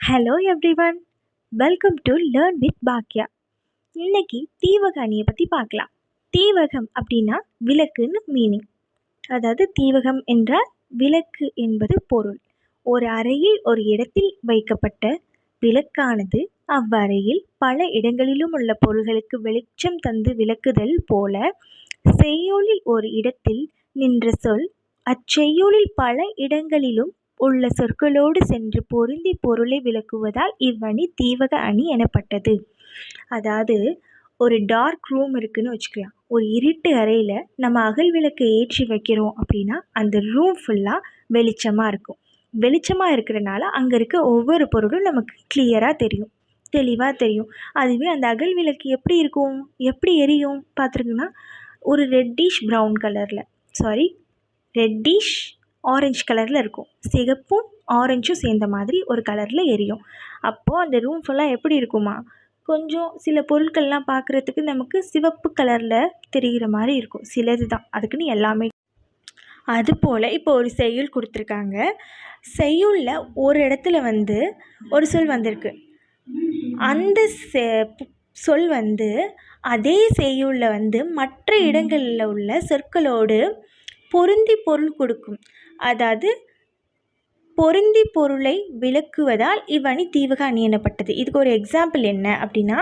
Hello everyone welcome to learn with Bhagya இன்னைக்கு தீவக அணியை பற்றி பார்க்கலாம். தீவகம் அப்படின்னா விளக்குன்னு மீனிங் அதாவது தீவகம் என்றால் விளக்கு என்பது பொருள். ஒரு அறையில் ஒரு இடத்தில் வைக்கப்பட்ட விளக்கானது அவ்வறையில் பல இடங்களிலும் உள்ள பொருள்களுக்கு வெளிச்சம் தந்து விளக்குதல் போல செய்யுளில் ஒரு இடத்தில் நின்ற சொல் அச்செய்யுளில் பல இடங்களிலும் உள்ள சொற்களோடு சென்று பொருந்தி பொருளை விளக்குவதால் இவ்வணி தீவக அணி எனப்பட்டது. அதாவது ஒரு டார்க் ரூம் இருக்குன்னு வச்சுக்கலாம். ஒரு இருட்டு அறையில் நம்ம அகல் விளக்கை ஏற்றி வைக்கிறோம் அப்படின்னா அந்த ரூம் ஃபுல்லாக வெளிச்சமாக இருக்கும். வெளிச்சமாக இருக்கிறனால அங்கே இருக்க ஒவ்வொரு பொருளும் நமக்கு கிளியராக தெரியும். தெளிவாக தெரியும். அதுவே அந்த அகல் விளக்கு எப்படி இருக்கும்? எப்படி எரியும்? பார்த்துருக்குன்னா ஒரு ரெட்டிஷ் ப்ரௌன் கலரில் சாரி ரெட்டிஷ் ஆரஞ்சு கலரில் இருக்கும். சிகப்பும் ஆரஞ்சும் சேர்ந்த மாதிரி ஒரு கலரில் எரியும். அப்போது அந்த ரூம் ஃபுல்லாக எப்படி இருக்குமா? கொஞ்சம் சில பொருட்கள்லாம் பார்க்குறதுக்கு நமக்கு சிவப்பு கலரில் தெரிகிற மாதிரி இருக்கும். சிலது தான் அதுக்குன்னு எல்லாமே. அதுபோல் இப்போ ஒரு செய்யுள் கொடுத்துருக்காங்க. செய்யுளில் ஒரு இடத்துல வந்து ஒரு சொல் வந்திருக்கு. அந்த சொல் வந்து அதே செய்யுளில் வந்து மற்ற இடங்களில் உள்ள சொற்களோடு பொருந்தி பொருள் கொடுக்கும். அதாவது பொருந்தி பொருளை விளக்குவதால் இவ்வணி தீவக அணி எனப்பட்டது. இதுக்கு ஒரு எக்ஸாம்பிள் என்ன அப்படின்னா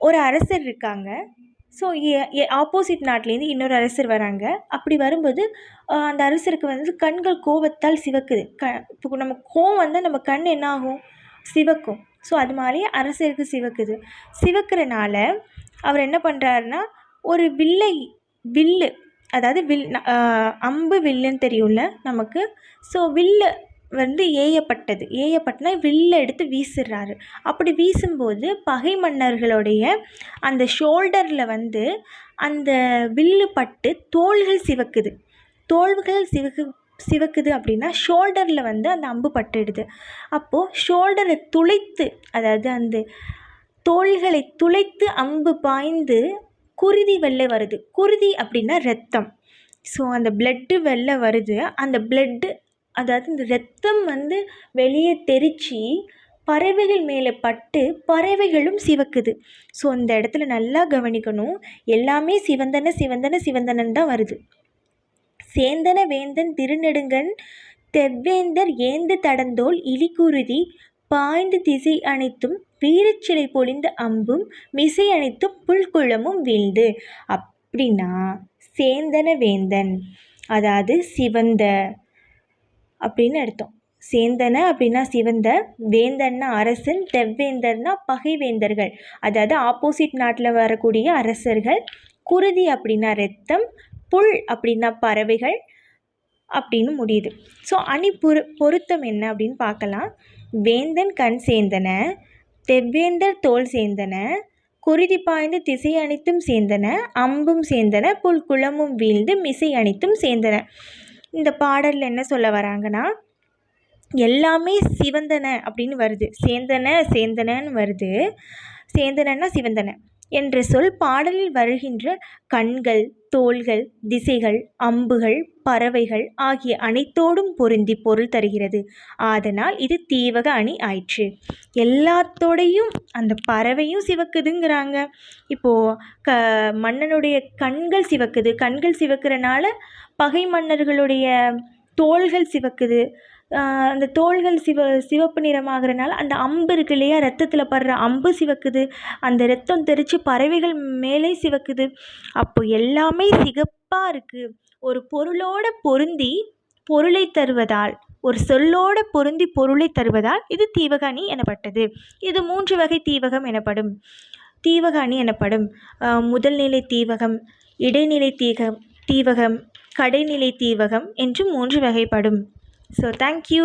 ஒரு அரசர் இருக்காங்க. ஸோ ஆப்போசிட் நாட்டிலேருந்து இன்னொரு அரசர் வராங்க. அப்படி வரும்போது அந்த அரசருக்கு வந்து கண்கள் கோபத்தால் சிவக்குது. க இப்போ நம்ம கோவம் வந்தால் நம்ம கண் என்ன ஆகும்? சிவக்கும். ஸோ அது மாதிரி அரசருக்கு சிவக்குது. சிவக்கிறனால அவர் என்ன பண்ணுறாருன்னா ஒரு வில்லை வில்லு அதாவது வில் அம்பு வில்லுன்னு தெரியும்ல நமக்கு. ஸோ வில்லு வந்து ஏயப்பட்டது. ஏயப்பட்டனா வில்லை எடுத்து வீசுறாரு. அப்படி வீசும்போது பகை மன்னர்களுடைய அந்த ஷோல்டரில் வந்து அந்த வில்லு பட்டு தோள்கள் சிவக்குது. தோள்கள் சிவக்கு சிவக்குது அப்படின்னா ஷோல்டரில் வந்து அந்த அம்பு பட்டுடுது. அப்போது ஷோல்டரை துளைத்து அதாவது அந்த தோள்களை துளைத்து அம்பு பாய்ந்து குருதி வெளில வருது. குருதி அப்படின்னா ரத்தம் ஸோ அந்த பிளட்டு வெளில வருது. அந்த பிளட்டு அதாவது இந்த ரத்தம் வந்து வெளியே தெரித்து பறவைகள் மேலே பட்டு பறவைகளும் சிவக்குது. ஸோ அந்த இடத்துல நல்லா கவனிக்கணும். எல்லாமே சிவந்தன சிவந்தன சிவந்தனன் தான் வருது. சேந்தன வேந்தன் திருநெடுங்கன் தெவ்வேந்தர் ஏந்து தடந்தோல் இலிக்குருதி பாய்ந்து திசை அனைத்தும் வீரச்சிலை பொழிந்த அம்பும் மிசை அனைத்தும் புல்குளமும் வீழ்ந்து. அப்படின்னா சேந்தன வேந்தன் அதாவது சிவந்த அப்படின்னு அர்த்தம். சேந்தன அப்படின்னா சிவந்த வேந்தன்னா அரசன் தெவ்வேந்தர்னா பகைவேந்தர்கள். அதாவது ஆப்போசிட் நாட்டில் வரக்கூடிய அரசர்கள். குருதி அப்படின்னா ரத்தம் புல் அப்படின்னா பறவைகள். அப்படின்னு முடியுது. ஸோ அணி பொரு பொருத்தம் என்ன அப்படின்னு பார்க்கலாம். வேந்தன் கண் சேர்ந்தன தெவ்வேந்தர் தோல் சேர்ந்தன குருதி பாய்ந்து திசை அனைத்தும் சேர்ந்தன அம்பும் சேர்ந்தன புல் குளமும் வீழ்ந்து மிசை அனைத்தும் சேர்ந்தன. இந்த பாடலில் என்ன சொல்ல வராங்கன்னா எல்லாமே சிவந்தன அப்படின்னு வருது. சேந்தன சேந்தனன்னு வருது. சேந்தனன்னா சிவந்தன. என்ற சொல் பாடலில் வருகின்ற கண்கள் தோள்கள் திசைகள் அம்புகள் பறவைகள் ஆகிய அனைத்தோடும் பொருந்தி பொருள் தருகிறது. ஆதனால் இது தீவக அணி ஆயிற்று. எல்லாத்தோடையும் அந்த பறவையும் சிவக்குதுங்கிறாங்க. இப்போது க மன்னனுடைய கண்கள் சிவக்குது. கண்கள் சிவக்கிறனால பகை மன்னர்களுடைய தோள்கள் சிவக்குது. அந்த தோள்கள் சிவ சிவப்பு நிறமாகிறனால அந்த அம்பு இருக்கு இல்லையா? ரத்தத்தில் படுற அம்பு சிவக்குது. அந்த ரத்தம் தெரித்து பறவைகள் மேலே சிவக்குது. அப்போ எல்லாமே சிகப்பாக இருக்குது ஒரு பொருளோடு பொருந்தி பொருளை தருவதால் ஒரு சொல்லோட பொருந்தி பொருளை தருவதால் இது தீவகாணி எனப்பட்டது. இது மூன்று வகை தீவகம் எனப்படும். தீவகாணி எனப்படும். முதல்நிலை தீவகம் இடைநிலை தீக தீவகம் கடைநிலை தீவகம் என்று மூன்று வகைப்படும். So thank you